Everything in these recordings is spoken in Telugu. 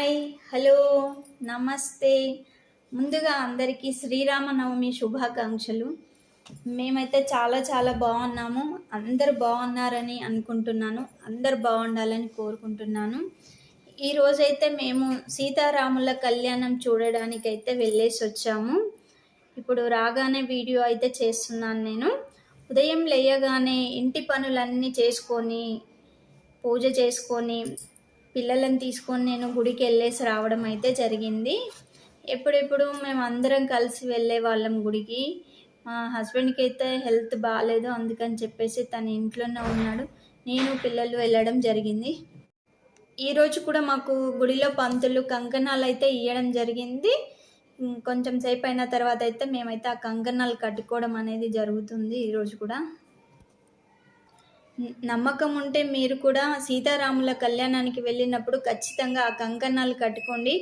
హాయ్ హలో నమస్తే. ముందుగా అందరికీ శ్రీరామనవమి శుభాకాంక్షలు. మేమైతే చాలా చాలా బాగున్నాము. అందరు బాగున్నారని అనుకుంటున్నాను. అందరు బాగుండాలని కోరుకుంటున్నాను. ఈరోజైతే మేము సీతారాముల కళ్యాణం చూడడానికైతే వెళ్ళేసి వచ్చాము. ఇప్పుడు రాగానే వీడియో అయితే చేస్తున్నాను నేను. ఉదయం లేయగానే ఇంటి పనులన్నీ చేసుకొని పూజ చేసుకొని పిల్లలను తీసుకొని నేను గుడికి వెళ్ళేసి రావడం అయితే జరిగింది. ఎప్పుడెప్పుడు మేము అందరం కలిసి వెళ్ళే వాళ్ళం గుడికి. మా హస్బెండ్కి అయితే హెల్త్ బాగాలేదు అందుకని చెప్పేసి తన ఇంట్లోనే ఉన్నాడు. నేను పిల్లలు వెళ్ళడం జరిగింది. ఈరోజు కూడా మాకు గుడిలో పంతులు కంకణాలు అయితే ఇవ్వడం జరిగింది. కొంచెం సేపు అయిన తర్వాత అయితే మేమైతే ఆ కంకణాలు కట్టుకోవడం అనేది జరుగుతుంది ఈరోజు కూడా. నమ్మకం ఉంటే మీరు కూడా సీతారాముల కళ్యాణానికి వెళ్ళినప్పుడు ఖచ్చితంగా ఆ కంకణాలు కట్టుకోండి.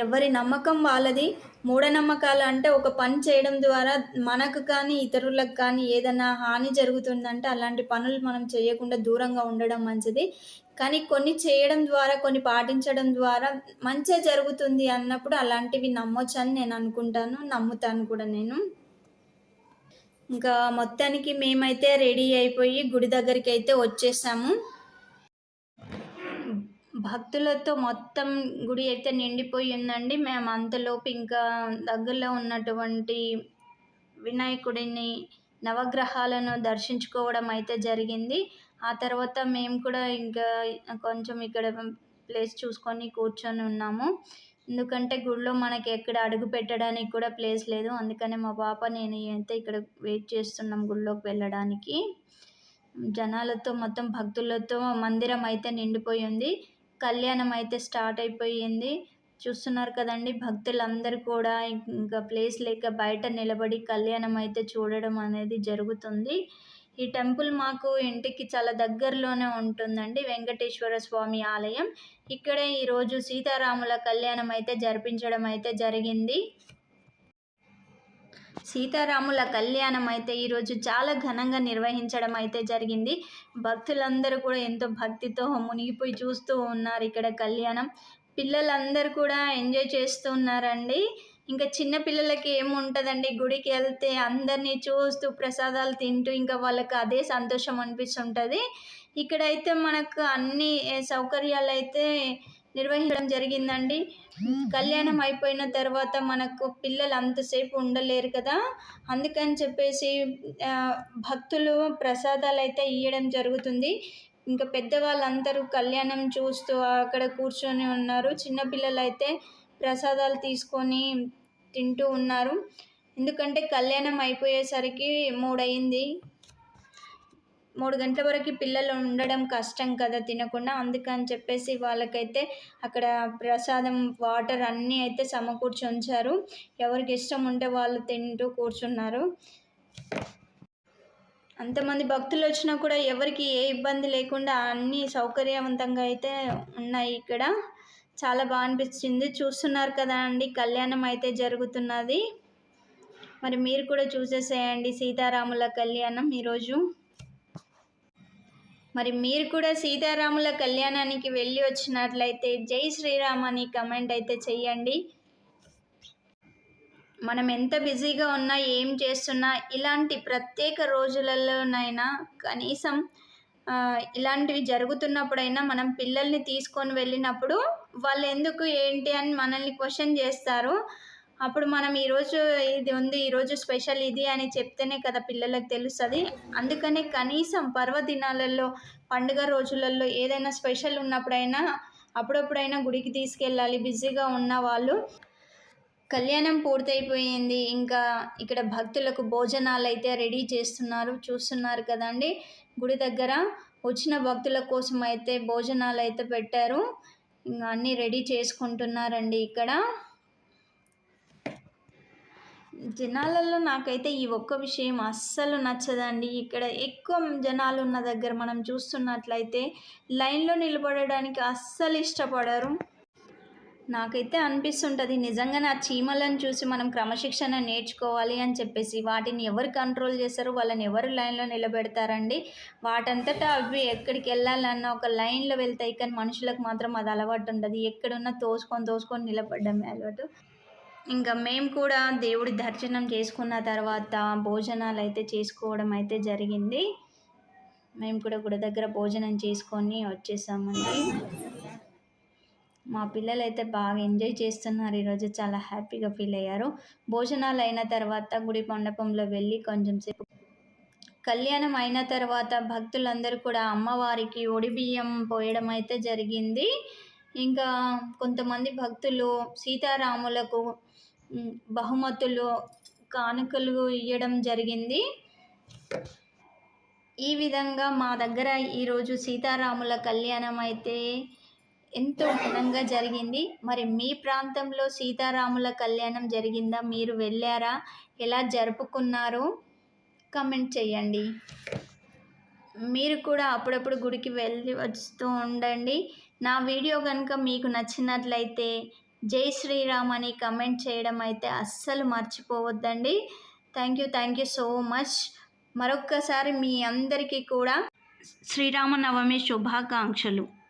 ఎవరి నమ్మకం వాళ్ళది. మూఢనమ్మకాలు అంటే ఒక పని చేయడం ద్వారా మనకు కానీ ఇతరులకు కానీ ఏదైనా హాని జరుగుతుందంటే అలాంటి పనులు మనం చేయకుండా దూరంగా ఉండడం మంచిది. కానీ కొన్ని చేయడం ద్వారా కొన్ని పాటించడం ద్వారా మంచిగా జరుగుతుంది అన్నప్పుడు అలాంటివి నమ్మొచ్చని నేను అనుకుంటాను. నమ్ముతాను కూడా నేను. ఇంకా మొత్తానికి మేమైతే రెడీ అయిపోయి గుడి దగ్గరికి అయితే వచ్చేసాము. భక్తులతో మొత్తం గుడి అయితే నిండిపోయి ఉందండి. మేము అంతలోపు ఇంకా దగ్గరలో ఉన్నటువంటి వినాయకుడిని నవగ్రహాలను దర్శించుకోవడం అయితే జరిగింది. ఆ తర్వాత మేము కూడా ఇంకా కొంచెం ఇక్కడ ప్లేస్ చూసుకొని కూర్చొని ఉన్నాము. ఎందుకంటే గుడిలో మనకి ఎక్కడ అడుగు పెట్టడానికి కూడా ప్లేస్ లేదు. అందుకనే మా పాప నేను అయితే ఇక్కడ వెయిట్ చేస్తున్నాం గుడిలోకి వెళ్ళడానికి. జనాలతో మొత్తం భక్తులతో మందిరం అయితే నిండిపోయింది కళ్యాణం అయితే స్టార్ట్ అయిపోయింది. చూస్తున్నారు కదండి భక్తులందరూ కూడా ఇంకా ప్లేస్ లేక బయట నిలబడి కళ్యాణం అయితే చూడడం అనేది జరుగుతుంది. ఈ టెంపుల్ మాకు ఇంటికి చాలా దగ్గరలోనే ఉంటుందండి వెంకటేశ్వర స్వామి ఆలయం. ఇక్కడే ఈరోజు సీతారాముల కళ్యాణం అయితే జరిపించడం అయితే జరిగింది. సీతారాముల కళ్యాణం అయితే ఈరోజు చాలా ఘనంగా నిర్వహించడం అయితే జరిగింది. భక్తులందరూ కూడా ఎంతో భక్తితో మునిగిపోయి చూస్తూ ఉన్నారు ఇక్కడ కళ్యాణం. పిల్లలందరూ కూడా ఎంజాయ్ చేస్తూ ఉన్నారండి. ఇంకా చిన్న పిల్లలకి ఏముంటుందండి? గుడికి వెళ్తే అందరినీ చూస్తూ ప్రసాదాలు తింటూ ఇంకా వాళ్ళకి అదే సంతోషం అనిపిస్తుంటుంది. ఇక్కడైతే మనకు అన్ని సౌకర్యాలు అయితే నిర్వహించడం జరిగిందండి. కళ్యాణం అయిపోయిన తర్వాత మనకు పిల్లలు అంతసేపు ఉండలేరు కదా? అందుకని చెప్పేసి భక్తులు ప్రసాదాలు అయితే ఇవ్వడం జరుగుతుంది. ఇంకా పెద్దవాళ్ళందరూ కళ్యాణం చూస్తూ అక్కడ కూర్చొని ఉన్నారు. చిన్నపిల్లలు అయితే ప్రసాదాలు తీసుకొని తింటూ ఉన్నారు. ఎందుకంటే కళ్యాణం అయిపోయేసరికి మూడయింది. మూడు గంటల వరకు పిల్లలు ఉండడం కష్టం కదా తినకుండా. అందుకని చెప్పేసి వాళ్ళకైతే అక్కడ ప్రసాదం వాటర్ అన్నీ అయితే సమకూర్చి ఉంచారు. ఎవరికి ఇష్టం ఉంటే వాళ్ళు తింటూ కూర్చున్నారు. అంతమంది భక్తులు వచ్చినా కూడా ఎవరికి ఏ ఇబ్బంది లేకుండా అన్నీ సౌకర్యవంతంగా అయితే ఉన్నాయి ఇక్కడ. చాలా బాగా అనిపించింది చూస్తున్నారు కదా అండి కళ్యాణం అయితే జరుగుతున్నది. మరి మీరు కూడా చూసేసేయండి సీతారాముల కళ్యాణం ఈరోజు. మరి మీరు కూడా సీతారాముల కళ్యాణానికి వెళ్ళి వచ్చినట్లయితే జై శ్రీరామ్ అని కమెంట్ అయితే చెయ్యండి. మనం ఎంత బిజీగా ఉన్నా ఏం చేస్తున్నా ఇలాంటి ప్రత్యేక రోజులలోనైనా కనీసం ఇలాంటివి జరుగుతున్నప్పుడైనా మనం పిల్లల్ని తీసుకొని వెళ్ళినప్పుడు వాళ్ళు ఎందుకు ఏంటి అని మనల్ని క్వశ్చన్ చేస్తారు. అప్పుడు మనం ఈరోజు ఇది ఉంది ఈరోజు స్పెషల్ ఇది అని చెప్తేనే కదా పిల్లలకు తెలుస్తుంది. అందుకనే కనీసం పర్వదినాలలో పండుగ రోజులలో ఏదైనా స్పెషల్ ఉన్నప్పుడైనా అప్పుడప్పుడైనా గుడికి తీసుకెళ్ళాలి బిజీగా ఉన్న వాళ్ళు. కళ్యాణం పూర్తయిపోయింది. ఇంకా ఇక్కడ భక్తులకు భోజనాలు అయితే రెడీ చేస్తున్నారు. చూస్తున్నారు కదండి. గుడి దగ్గర వచ్చిన భక్తుల కోసం అయితే భోజనాలు అయితే పెట్టారు. ఇంకా అన్నీ రెడీ చేసుకుంటున్నారండి ఇక్కడ. జనాలలో నాకైతే ఈ ఒక్క విషయం అస్సలు నచ్చదండి. ఇక్కడ ఎక్కువ జనాలు ఉన్న దగ్గర మనం చూస్తున్నట్లయితే లైన్లో నిలబడడానికి అస్సలు ఇష్టపడరు. నాకైతే అనిపిస్తుంటుంది. నిజంగా నా చీమలను చూసి మనం క్రమశిక్షణ నేర్చుకోవాలి అని చెప్పేసి వాటిని ఎవరు కంట్రోల్ చేస్తారు వాళ్ళని ఎవరు లైన్లో నిలబెడతారండి? వాటంతటా అవి ఎక్కడికి వెళ్ళాలన్న ఒక లైన్లో వెళ్తాయి. కానీ మనుషులకు మాత్రం అది అలవాటు ఉండదు. ఎక్కడున్నా తోసుకొని తోసుకొని నిలబడ్డమే అలవాటు. ఇంకా మేము కూడా దేవుడి దర్శనం చేసుకున్న తర్వాత భోజనాలు అయితే చేసుకోవడం అయితే జరిగింది. మేము కూడా గుడి దగ్గర భోజనం చేసుకొని వచ్చేసామండి. మా పిల్లలు అయితే బాగా ఎంజాయ్ చేస్తున్నారు. ఈరోజు చాలా హ్యాపీగా ఫీల్ అయ్యారు. భోజనాలు అయిన తర్వాత గుడి మండపంలో వెళ్ళి కొంచెం సేపు కళ్యాణం అయిన తర్వాత భక్తులందరూ కూడా అమ్మవారికి ఒడి బియ్యం పోయడం అయితే జరిగింది. ఇంకా కొంతమంది భక్తులు సీతారాములకు బహుమతులు కానుకలు ఇవ్వడం జరిగింది. ఈ విధంగా మా దగ్గర ఈరోజు సీతారాముల కళ్యాణం అయితే ఎంతో ఘనంగా జరిగింది. మరి మీ ప్రాంతంలో సీతారాముల కళ్యాణం జరిగిందా? మీరు వెళ్ళారా? ఎలా జరుపుకున్నారు? కమెంట్ చేయండి. మీరు కూడా అప్పుడప్పుడు గుడికి వెళ్ళి వస్తూ ఉండండి. నా వీడియో కనుక మీకు నచ్చినట్లయితే జై శ్రీరామ్ అని కమెంట్ చేయడం అయితే అస్సలు మర్చిపోవద్దండి. Thank you thank you so much. మరొక్కసారి మీ అందరికీ కూడా శ్రీరామనవమి శుభాకాంక్షలు.